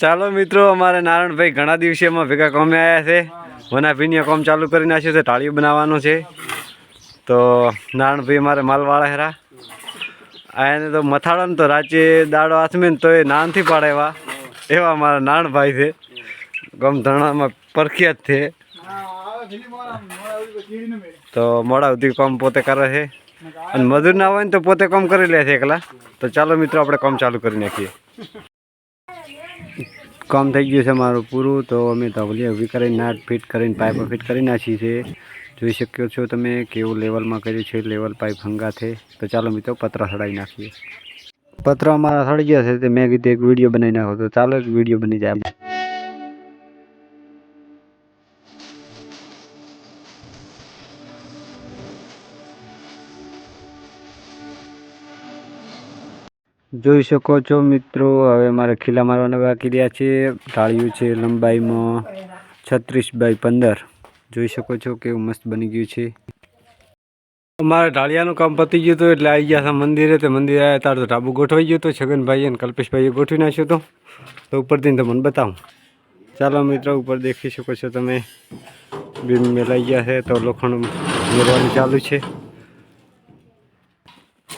ચાલો મિત્રો, અમારે નારાયણભાઈ ઘણા દિવસેમાં ભેગા કોમે આવ્યા છે. વના ભીનિયા કોમ ચાલુ કરી નાખ્યું છે, ટાળીઓ બનાવવાનું છે. તો નારાયણભાઈ અમારે માલવાળા હેરા આ એને તો મથાળાને તો રાચે દાડો આથમે ને તો એ નાનથી પાડે એવા અમારા નારાયણભાઈ છે. ગમ ધરણામાં પરખ્યાત છે. તો મોડા સુધી કામ પોતે કરે છે. અને મજૂર ના હોય ને તો પોતે કામ કરી લે છે એકલા. તો ચાલો મિત્રો, આપણે કામ ચાલુ કરી નાખીએ. કામ થઈ ગયું છે મારું પૂરું, તો અમે તો ભલે ઊભી કરીને નાટ ફિટ કરીને પાઇપો ફિટ કરી નાખી છે. જોઈ શક્યો છો તમે કેવું લેવલમાં કર્યું છે, લેવલ પાઇપ હંગાથે તો ચાલો મિત્રો, પતરા સડાવી નાખીએ. પતરા અમારા સડી ગયા છે, તે મેં કીધું એક વીડિયો બનાવી નાખો, તો ચાલો એક વીડિયો બની જાય. જોઈ શકો છો મિત્રો, હવે મારે ખીલા મારવાના બાકી રહ્યા છે. ટાળિયું છે લંબાઈમાં છત્રીસ બાય પંદર. જોઈ શકો છો કેવું મસ્ત બની ગયું છે. અમારે ઢાળિયાનું કામ પતી ગયું હતું એટલે આવી ગયા હતા મંદિરે. તે મંદિરે આવ્યા તાર તો ઢાબુ ગોઠવાઈ ગયું હતું. છગનભાઈ અને કલ્પેશભાઈએ ગોઠવી નાખ્યું હતું. તો ઉપરથી તો મને બતાવું. ચાલો મિત્રો, ઉપર દેખી શકો છો તમે. બીમ મેલાઈ ગયા છે તો લોખંડ મેળવાનું ચાલુ છે.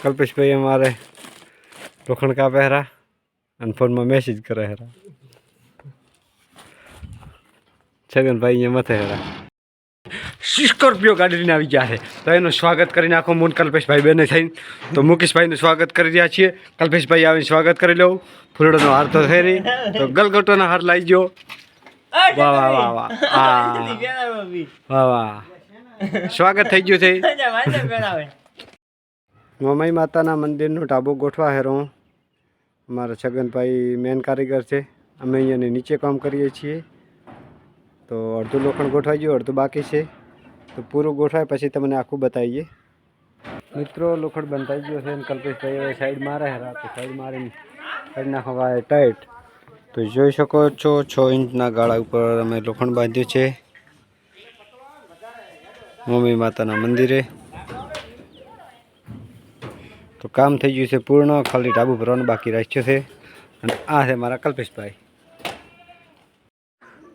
કલ્પેશભાઈ અમારે લોખંડ કાપે હેરા અને ફોનમાં મેસેજ કરે હેરા. છગનભાઈ અહીંયા મથે હેરા. સ્કોર્પિયો ગાડીને આવી ગયા છે. તો એનું સ્વાગત કરીને આખો મૂન કલ્પેશભાઈ બેને થઈને. તો મુકેશભાઈનું સ્વાગત કરી રહ્યા છીએ. કલ્પેશભાઈ આવીને સ્વાગત કરી લઉં ફૂલડોનો હાર તો થઈ રહી. તો ગલગોટોનો હાર લાવી ગયો. વાહ વાહ વાહ વાહ. આ વાહ વાહ. સ્વાગત થઈ ગયું છે. મમાઈ માતાના મંદિરનું ટાબુ ગોઠવા હેરો. મારા છગનભાઈ મેન કારીગર છે. અમે અહીંયાની નીચે કામ કરીએ છીએ. તો અડધું લોખંડ ગોઠવાઈ ગયું, અડધું બાકી છે. તો પૂરું ગોઠવાય, પછી તમને આખું બતાવીએ. મિત્રો, લોખંડ બંધાઈ ગયો છે અને કલ્પેશભાઈ હવે સાઈડ મારે હેરા તો સાઈડ મારીને કરી નાખવા ટાઈટ તો જોઈ શકો છો, છ ઇંચના ગાળા ઉપર અમે લોખંડ બાંધ્યું છે. મમ્મી માતાના મંદિરે. તો કામ થઈ ગયું છે પૂર્ણ, ખાલી ઢાબુ ભરવાનું બાકી રાખ્યું છે. અને આ છે મારા કલ્પેશભાઈ.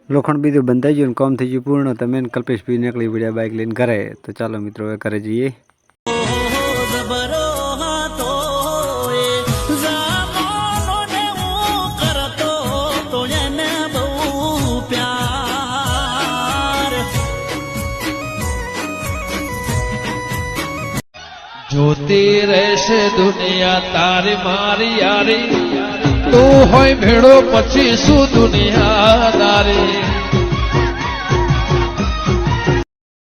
લોખંડ બીજું બંધાઈ ગયું કામ થઈ ગયું પૂર્ણ તમે ને કલ્પેશભાઈ નીકળી પડ્યા બાઇક લઈને ઘરે. તો ચાલો મિત્રો, હવે ઘરે જઈએ. જોતી રહેશે દુનિયા તારી મારી યારી. તું હોય ભેળો પછી શું દુનિયા તારી